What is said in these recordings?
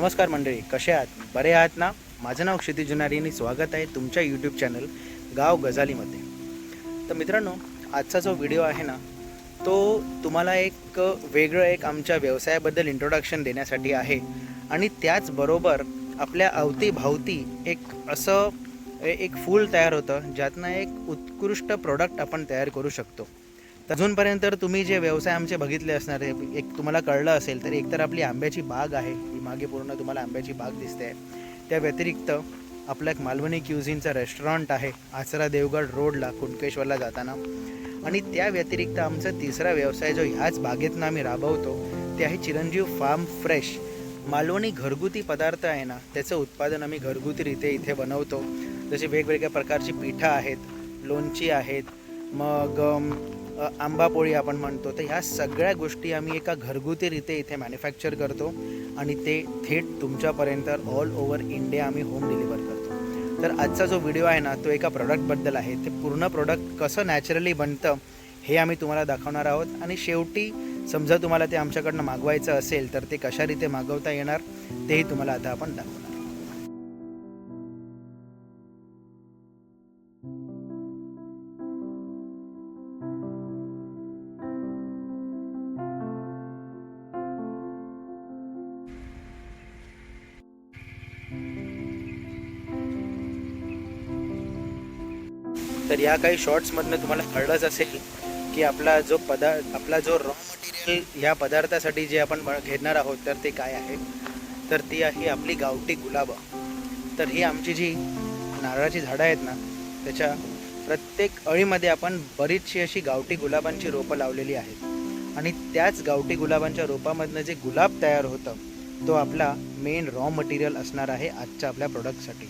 नमस्कार मंडळी कसे आहात? बरे आहात ना? माझं नाव क्षिती जुनारी आणि स्वागत आहे तुमच्या यूट्यूब चॅनल गाव गझालीमध्ये तर मित्रांनो आजचा जो व्हिडिओ आहे ना तो तुम्हाला एक वेगळं एक आमच्या व्यवसायाबद्दल इंट्रोडक्शन देण्यासाठी आहे. आणि त्याचबरोबर आपल्या अवतीभावती एक असं एक फूल तयार होतं ज्यातनं एक उत्कृष्ट प्रोडक्ट आपण तयार करू शकतो. तर अजूनपर्यंत तर तुम्ही जे व्यवसाय आमचे बघितले असणार आहे एक तुम्हाला कळलं असेल तर एकतर आपली आंब्याची बाग आहे ही मागे पूर्ण तुम्हाला आंब्याची बाग दिसते. आहे त्या व्यतिरिक्त आपलं एक मालवणी क्युझिनचं रेस्टॉरंट आहे आचरा देवगड रोडला कुणकेश्वरला जाताना. आणि त्या व्यतिरिक्त आमचा तिसरा व्यवसाय जो ह्याच बागेतनं आम्ही राबवतो ते आहे चिरंजीव फार्म फ्रेश मालवणी घरगुती पदार्थ आहे ना त्याचं उत्पादन आम्ही घरगुतीरित्या इथे बनवतो. जसे वेगवेगळ्या प्रकारची पिठं आहेत लोणची आहेत मग आंबापोळी आपण म्हणतो तर ह्या सगळ्या गोष्टी आम्ही एका घरगुतीरित्या इथे मॅन्युफॅक्चर करतो आणि ते थेट तुमच्यापर्यंत ऑल ओव्हर इंडिया आम्ही होम डिलिव्हर करतो. तर आजचा जो व्हिडिओ आहे ना तो एका प्रोडक्टबद्दल आहे. ते पूर्ण प्रोडक्ट कसं नॅचरली बनतं हे आम्ही तुम्हाला दाखवणार आहोत. आणि शेवटी समजा तुम्हाला ते आमच्याकडनं मागवायचं असेल तर ते कशा रीते मागवता येणार तेही तुम्हाला आता आपण दाखवणार. तर या काही शॉर्ट्समधनं तुम्हाला कळलंच असेल की आपला जो पदार्थ आपला जो रॉ मटेरियल या पदार्थासाठी जे आपण घेणार आहोत तर ते काय आहे? तर ती आहे आपली गावठी गुलाबं. तर ही आमची जी नारळाची झाडं आहेत ना त्याच्या प्रत्येक अळीमध्ये आपण बरीचशी अशी गावठी गुलाबांची रोपं लावलेली आहेत. आणि त्याच गावठी गुलाबांच्या रोपामधनं जे गुलाब तयार होतं तो आपला मेन रॉ मटेरियल असणार आहे आजच्या आपल्या प्रोडक्टसाठी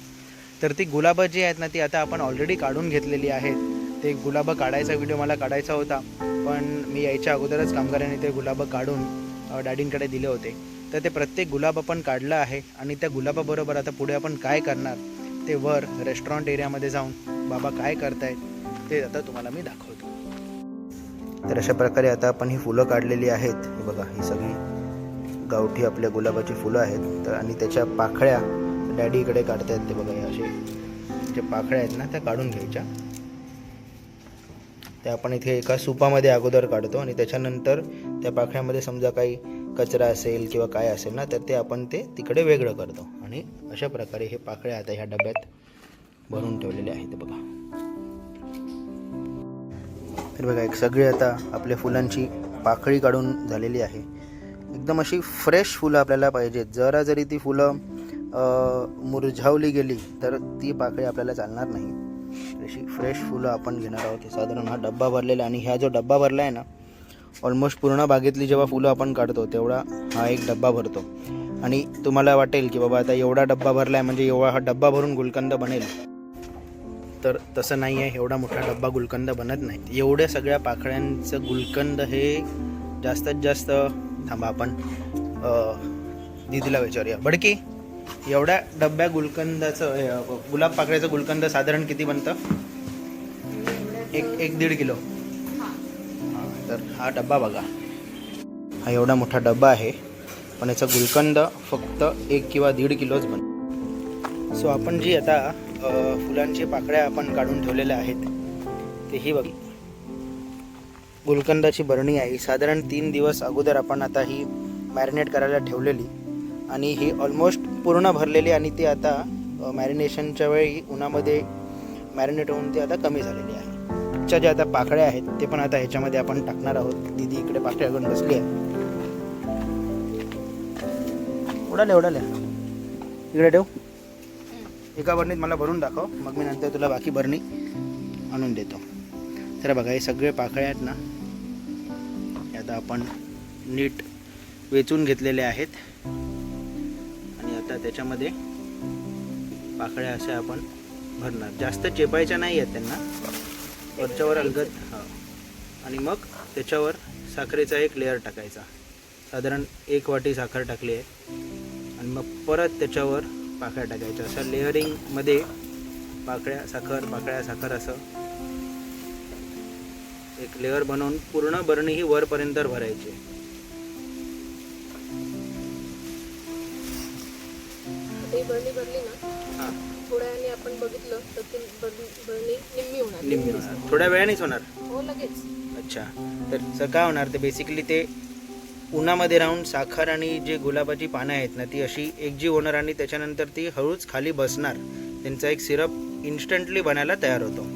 तर ती गुलाबं जी आहेत ना ती आता आपण ऑलरेडी काढून घेतलेली आहेत. ते गुलाबं काढायचा व्हिडिओ मला काढायचा होता पण मी यायच्या अगोदरच कामगारांनी ते गुलाबं काढून डॅडींकडे दिले होते. तर ते प्रत्येक गुलाब आपण काढलं आहे आणि त्या गुलाबाबरोबर आता पुढे आपण काय करणार? ते वर रेस्टॉरंट एरियामध्ये जाऊन बाबा काय करतायत ते आता तुम्हाला मी दाखवतो. तर अशा प्रकारे आता आपण ही फुलं काढलेली आहेत. बघा ही सगळी गावठी आपल्या गुलाबाची फुलं आहेत. तर आणि त्याच्या पाखळ्या पाकळ्या डॅडीकडे काढतायत ते बघा हे असे. जे पाखळ्या आहेत ना त्या काढून घ्यायच्या. त्या आपण इथे एका सुपामध्ये अगोदर काढतो आणि त्याच्यानंतर त्या पाखळ्यामध्ये समजा काही कचरा असेल किंवा काय असेल ना तर ते आपण ते तिकडे वेगळं करतो. आणि अशा प्रकारे हे पाखळे आता ह्या डब्यात भरून ठेवलेले आहेत बघा. तर बघा एक सगळी आता आपल्या फुलांची पाखळी काढून झालेली आहे. एकदम अशी फ्रेश फुलं आपल्याला पाहिजेत. जरा जरी ती फुलं मुरझावली गेली तर ती पाकळी आपल्याला चालणार नाही. अशी फ्रेश फुलं आपण घेणार आहोत. साधारण हा डब्बा भरलेला आणि ह्या जो डब्बा भरला आहे ना ऑलमोस्ट पूर्ण बागेतली जेव्हा फुलं आपण काढतो तेवढा हा एक डब्बा भरतो. आणि तुम्हाला वाटेल की बाबा आता एवढा डब्बा भरला आहे म्हणजे एवढा हा डब्बा भरून गुलकंद बनेल. तर तसं नाही आहे. एवढा मोठा डब्बा गुलकंद बनत नाही. एवढ्या सगळ्या पाकळ्यांचं गुलकंद हे जास्तीत जास्त थांबा आपण दिदीला दीदीला विचारूया. बडकी एवढ्या डब्या गुलकंदाचं गुलाब पाकळ्याचं गुलकंद साधारण किती बनतं? एक एक दीड किलो. हां, तर हा डब्बा बघा. हा एवढा मोठा डब्बा आहे पण याचा गुलकंद फक्त एक किंवा दीड किलोच बन सो आपण जी आता फुलांची पाकळ्या आपण काढून ठेवलेल्या आहेत ते ही बघ. गुलकंदाची बरणी आहे. साधारण तीन दिवस अगोदर आपण आता ही मॅरिनेट करायला ठेवलेली. आणि ही ऑलमोस्ट पूर्ण भरलेली आणि ती आता मॅरिनेशनच्या वेळी उन्हामध्ये मॅरिनेट होऊन ती आता कमी झालेली आहे. च्या ज्या आता पाकळ्या आहेत ते पण आता ह्याच्यामध्ये आपण टाकणार आहोत. दीदी इकडे पाकळ्या घेऊन बसली आहे. उडाल्या उडाल्या. इकडे ठेव. एका बरणीत मला भरून दाखव. मग मी नंतर तुला बाकी बरणी आणून देतो. तर बघा हे सगळे पाकळ्या आहेत ना हे आता आपण नीट वेचून घेतलेले आहेत. त्याच्यामध्ये पाकळ्या अशा आपण भरणार. जास्त चेपायच्या नाही आहेत त्यांना. वरच्यावर अलगद हा. आणि मग त्याच्यावर साखरेचा एक लेअर टाकायचा. साधारण एक वाटी साखर टाकली आहे. आणि मग परत त्याच्यावर पाकळ्या टाकायच्या. असं लेअरिंगमध्ये पाकळ्या साखर पाकळ्या साखर असं एक लेअर बनवून पूर्ण बरणी ही वरपर्यंत भरायची. बरणी भरली ना थोड्या वेळाने आपण बघितलं तर ती बरणी बरणी निम्मी होणार. लिंबू होणार. थोड्या वेळानेच होणार? हो लगेच. अच्छा. तर सर काय होणार? ते बेसिकली ते उन्हामध्ये राहून साखर आणि जे गुलाबाची पानं आहेत ना ती अशी एकजीव होणार आणि त्याच्यानंतर ती हळूच खाली बसणार. त्यांचा एक सिरप इन्स्टंटली बनायला तयार होतो.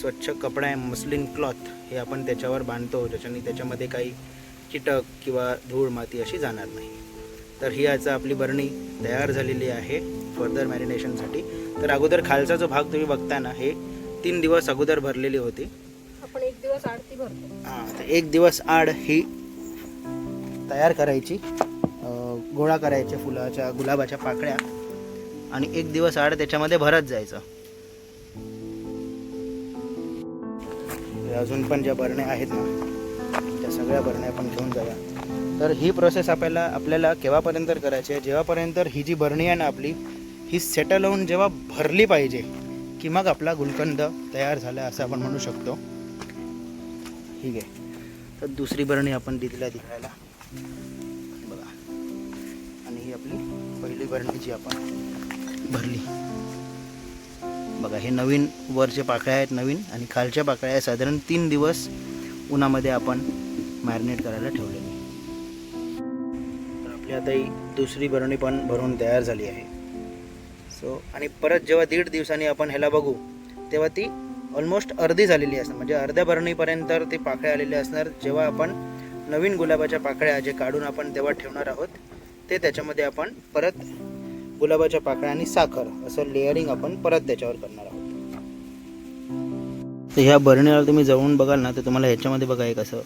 स्वच्छ कपडा आहे मस्लिन क्लॉथ हे आपण त्याच्यावर बांधतो. ज्याच्याने त्याच्यामध्ये काही कीटक किंवा धूळ माती अशी जाणार नाही. तर ही आता आपली बरणी तयार झालेली आहे फर्दर मॅरिनेशनसाठी. तर अगोदर खालचा जो भाग तुम्ही बघता ना हे तीन दिवस अगोदर भरलेली होती. आपण एक दिवस आरती भरतो. हां तर एक दिवस आड ही तयार करायची गोळा करायच्या फुलाच्या गुलाबाच्या पाकळ्या आणि एक दिवस आड त्याच्यामध्ये भरत जायचं. अजून पण ज्या बरण्या आहेत ना त्या सगळ्या बरण्या आपण घेऊन जाऊया. तर ही प्रोसेस आपल्याला आपल्याला केव्हापर्यंत करायची आहे? जेव्हापर्यंत ही जी बरणी आहे ना आपली ही सेटल होऊन जेव्हा भरली पाहिजे की मग आपला गुलकंद तयार झाला असं आपण म्हणू शकतो. ठीक आहे. तर दुसरी बरणी आपण दिलेल्या दिखायला बघा. आणि ही आपली पहिली भरणी जी आपण भरली. बघा हे नवीन वरचे पाकळ्या आहेत नवीन आणि खालच्या पाकळ्या आहेत. साधारण तीन दिवस उन्हामध्ये आपण मॅरिनेट करायला ठेवलेली. आपली आता ही दुसरी बरणी पण भरून तयार झाली आहे. सो आणि परत जेव्हा दीड दिवसांनी आपण ह्याला बघू तेव्हा ती ऑलमोस्ट अर्धी झालेली असणार. म्हणजे अर्ध्या भरणीपर्यंत ते पाकळ्या आलेले असणार. जेव्हा आपण नवीन गुलाबाच्या पाकळ्या जे काढून आपण तेव्हा ठेवणार आहोत ते त्याच्यामध्ये आपण परत गुलाबाच्या पाकळ्या आणि साखर असं लेअरिंग आपण परत त्याच्यावर करणार आहोत. तर ह्या बरणीला तुम्ही जवळून बघाल ना तर तुम्हाला ह्याच्यामध्ये बघा एक असं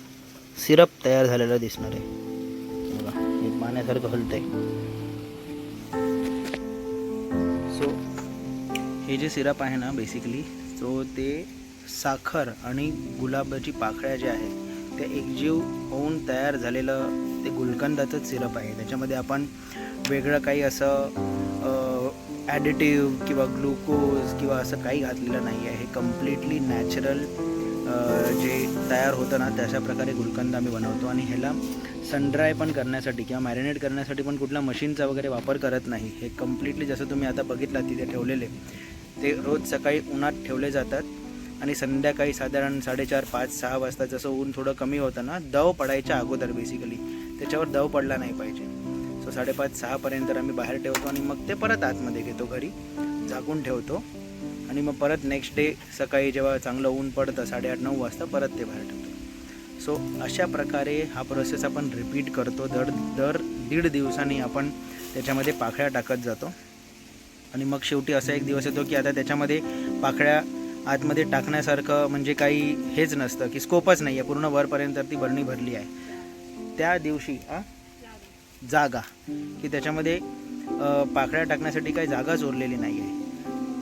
सिरप तयार झालेलं दिसणार आहे. पाण्यासारखं हलतंय. सो हे जे सिरप आहे ना बेसिकली सो ते साखर आणि गुलाबाची पाकळ्या ज्या आहेत त्या एकजीव होऊन तयार झालेलं ते गुलकंदाचंच सिरप आहे. त्याच्यामध्ये आपण वेगळं काही असं ॲडिटिव्ह किंवा ग्लुकोज किंवा असं काही घातलेलं नाही आहे हे कम्प्लिटली नॅचरल जे तयार होतं ना तशा प्रकारे गुलकंद आम्ही बनवतो. आणि ह्याला सनड्राय पण करण्यासाठी किंवा मॅरिनेट करण्यासाठी पण कुठल्या मशीनचा वगैरे वापर करत नाही. हे कम्प्लिटली जसं तुम्ही आता बघितला तिथे ठेवलेले. ते रोज सकाळी उन्हात ठेवले जातात. आणि संध्याकाळी साधारण साडेचार पाच सहा वाजता जसं ऊन थोडं कमी होतं ना दव पडायच्या अगोदर बेसिकली त्याच्यावर दव पडला नाही पाहिजे. सो साडेपाच सहापर्यंत आम्ही बाहेर ठेवतो आणि मग ते परत आतमध्ये घेतो घरी. झाकून ठेवतो. आणि मग परत नेक्स्ट डे सकाळी जेव्हा चांगलं ऊन पडतं साडेआठ नऊ वाजता परत ते बाहेर ठेवतो. सो अशा प्रकारे हा प्रोसेस आपण रिपीट करतो. दर दर दीड दिवसांनी आपण त्याच्यामध्ये पाखळ्या टाकत जातो. आणि मग शेवटी असा एक दिवस येतो की आता त्याच्यामध्ये पाखळ्या आतमध्ये टाकण्यासारखं म्हणजे काही हेच नसतं की स्कोपच नाही आहे पूर्ण वरपर्यंत ती बरणी भरली आहे. त्या दिवशी आ? जागा. की त्याच्यामध्ये पाखळ्या टाकण्यासाठी काही जागाच उरलेली नाही आहे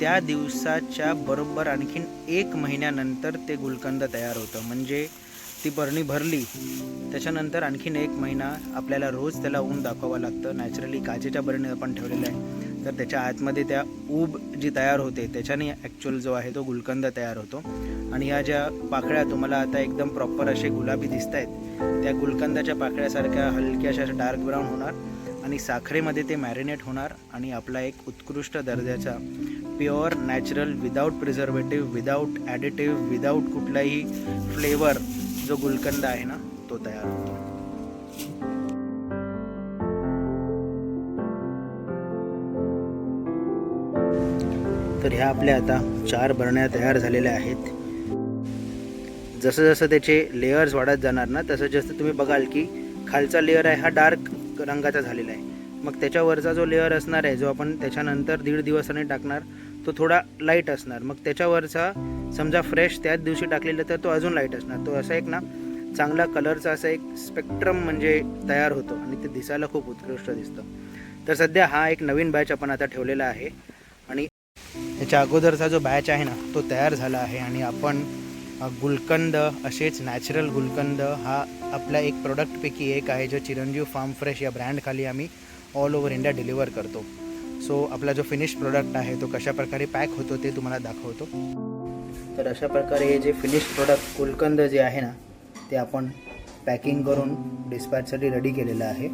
त्या दिवसाच्या बरोबर आणखीन एक महिन्यानंतर ते गुलकंद तयार होतं. म्हणजे ती बरणी भरली त्याच्यानंतर आणखीन एक महिना आपल्याला रोज त्याला ऊन दाखवावं लागतं. नॅचरली काचेच्या बरणीत आपण ठेवलेलं आहे. तर त्याच्या आतमध्ये त्या ऊब जी तयार होते त्याच्याने ॲक्च्युअल जो आहे तो गुलकंद तयार होतो. आणि ह्या ज्या पाकळ्या तुम्हाला आता एकदम प्रॉपर असे गुलाबी दिसत आहेत त्या गुलकंदाच्या पाकळ्यासारख्या हलक्याशा डार्क ब्राऊन होणार आणि साखरेमध्ये ते मॅरिनेट होणार आणि आपला एक उत्कृष्ट दर्जाचा pure natural without preservative without additive without कुठलाही फ्लेवर जो गुलकंद आहे ना तो तयार होतो. तर ह्या आपल्या आता चार बरण्या तयार झालेल्या आहेत. जसं जसं त्याचे लेयर्स वाढत जाणार ना तसं जसं तुम्ही बघाल की खालचा लेअर आहे हा डार्क रंगाचा झालेला आहे. मग त्याच्यावरचा जो लेअर असणार आहे जो आपण त्याच्यानंतर दीड दिवसाने टाकणार तो थोडा लाइट असणार. मग त्याच्यावरचा समजा फ्रेश त्याच दिवशी टाकलेला तर तो अजून लाइट असणार. तो असा एक ना चांगला कलरचा असा एक स्पेक्ट्रम म्हणजे तयार होतो आणि ते दिसायला खूप उत्कृष्ट दिसतं. तर सध्या हा एक नवीन बॅच आपण आता ठेवलेला आहे. आणि याच्या अगोदरचा जो बॅच आहे ना तो तयार झाला आहे. आणि आपण गुलकंद असेच नॅचरल गुलकंद हा आपला एक प्रोडक्टपैकी एक आहे जो चिरंजीव फार्म फ्रेश या ब्रँडखाली आम्ही ऑल ओव्हर इंडिया डिलिव्हर करतो. सो आपला जो फिनिश प्रोडक्ट आहे तो कशा प्रकारे पॅक होतो ते तुम्हाला दाखवतो. तर अशा प्रकारे हे जे फिनिश प्रोडक्ट कुलकंद जे आहे ना ते आपण पॅकिंग करून डिस्पॅचसाठी रेडी केलेलं आहे.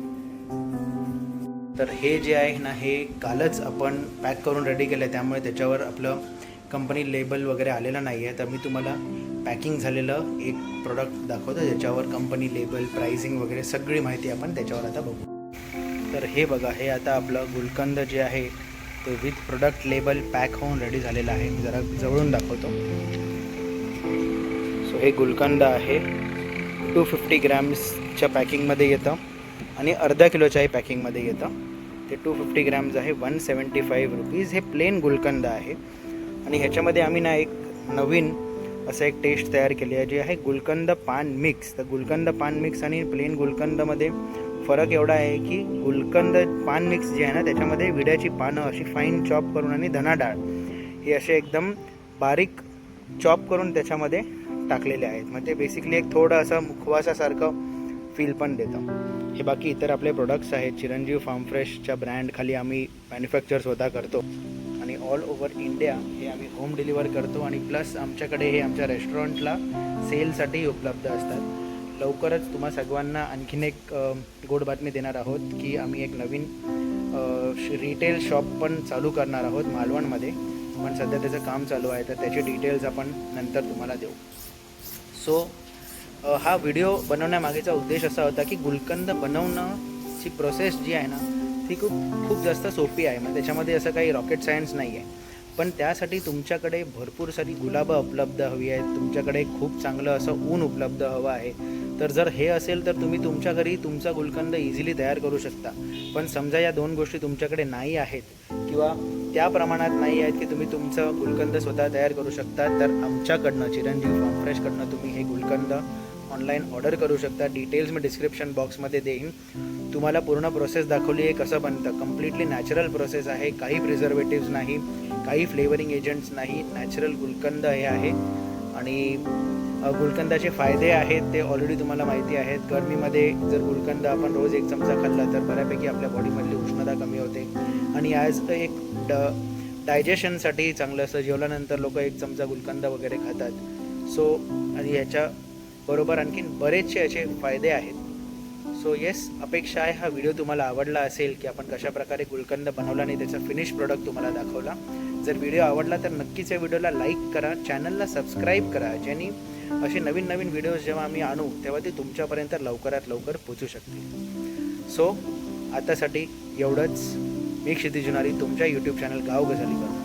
तर हे जे आहे ना हे कालच आपण पॅक करून रेडी केलं आहे त्यामुळे त्याच्यावर आपलं कंपनी लेबल वगैरे आलेलं नाही आहे तर मी तुम्हाला पॅकिंग झालेलं एक प्रोडक्ट दाखवतो. ज्याच्यावर कंपनी लेबल प्राइसिंग वगैरे सगळी माहिती आपण त्याच्यावर आता बघू. तर हे बघा हे आता आपलं गुलकंद जे आहे ते विथ प्रोडक्ट लेबल पॅक होऊन रेडी झालेलं आहे. मी जरा जवळून दाखवतो. सो हे गुलकंद आहे. टू फिफ्टी ग्रॅम्सच्या पॅकिंगमध्ये येतं. आणि अर्धा किलोच्याही पॅकिंगमध्ये येतं. ते टू फिफ्टी ग्रॅम्स आहे वन सेवन्टी फाईव्ह रुपीज हे प्लेन गुलकंद आहे. आणि ह्याच्यामध्ये आम्ही ना एक नवीन असं एक टेस्ट तयार केली आहे जे आहे गुलकंद पान मिक्स तर गुलकंद पान मिक्स आणि प्लेन गुलकंदमध्ये फरक एवढा आहे की गुलकंद पान मिक्स जे आहे ना त्याच्यामध्ये विड्याची पानं अशी फाईन चॉप करून आणि धना डाळ हे असे एकदम बारीक चॉप करून त्याच्यामध्ये टाकलेले आहेत. मग ते बेसिकली एक थोडं असं मुखवासासारखं फील पण देतं. हे बाकी इतर आपले प्रोडक्ट्स आहेत. चिरंजीव फार्म फ्रेशच्या ब्रँडखाली आम्ही मॅन्युफॅक्चर स्वतः करतो. आणि ऑल ओव्हर इंडिया हे आम्ही होम डिलिव्हर करतो. आणि प्लस आमच्याकडे हे आमच्या रेस्टॉरंटला सेलसाठी उपलब्ध असतात. लवकरच तुम्हा सर्वांना आणखीन एक गोड बातमी देणार आहोत की आम्ही एक नवीन रिटेल शॉप पण चालू करणार आहोत मालवणमध्ये. पण सध्या त्याचं काम चालू आहे तर त्याचे डिटेल्स आपण नंतर तुम्हाला देऊ. सो हा व्हिडिओ बनवण्यामागेचा उद्देश असा होता की गुलकंद बनवणंची प्रोसेस जी आहे ना ती खूप खूप जास्त सोपी आहे. मग त्याच्यामध्ये असं काही रॉकेट सायन्स नाही आहे पण त्यासाठी तुमच्याकडे भरपूर सारी गुलाबं उपलब्ध हवी आहेत. तुमच्याकडे खूप चांगलं असं ऊन उपलब्ध हवं आहे. तर जर हे असेल तर तुम्ही तुमच्या घरी तुमचा गुलकंद इझिली तयार करू शकता. पण समजा या दोन गोष्टी तुमच्याकडे नाही आहेत किंवा त्या प्रमाणात नाही आहेत की तुम्ही तुमचं गुलकंद स्वतः तयार करू शकता तर आमच्याकडनं चिरंजीव फॉर्म फ्रेशकडनं तुम्ही हे गुलकंद ऑनलाईन ऑर्डर करू शकता. डिटेल्स मी डिस्क्रिप्शन बॉक्समध्ये देईन. तुम्हाला पूर्ण प्रोसेस दाखवली आहे कसं बनतं. कम्प्लिटली नॅचरल प्रोसेस आहे. काही प्रिझर्वेटिव्ज नाही काही फ्लेवरिंग एजंट्स नाही. नॅचरल गुलकंद हे आहे. आणि गुलकंदाचे फायदे आहेत ते ऑलरेडी तुम्हाला माहिती आहेत. गरमीमध्ये जर गुलकंद आपण रोज एक चमचा खाल्ला तर बऱ्यापैकी आपल्या बॉडीमधली उष्णता कमी होते. आणि ॲज एक ड डायजेशनसाठी चांगलं असतं. जेवल्यानंतर लोक एक चमचा गुलकंद वगैरे खातात. सो आणि ह्याच्या बरोबर आणखीन बरेचसे असे फायदे आहेत. सो येस अपेक्षा आहे हा व्हिडिओ तुम्हाला आवडला असेल की आपण कशाप्रकारे गुलकंद बनवला आणि त्याचा फिनिश प्रोडक्ट तुम्हाला दाखवला. जर व्हिडिओ आवडला तर नक्कीच या व्हिडिओला लाईक करा चॅनलला सबस्क्राईब करा ज्यांनी असे नवीन नवीन व्हिडिओज जेव्हा आम्ही आणू तेव्हा ते तुमच्यापर्यंत लवकरात लवकर पोचू शकतील. सो आतासाठी एवढंच. मी क्षितिजुनारी तुमच्या यूट्यूब चॅनल गाव गझालीकर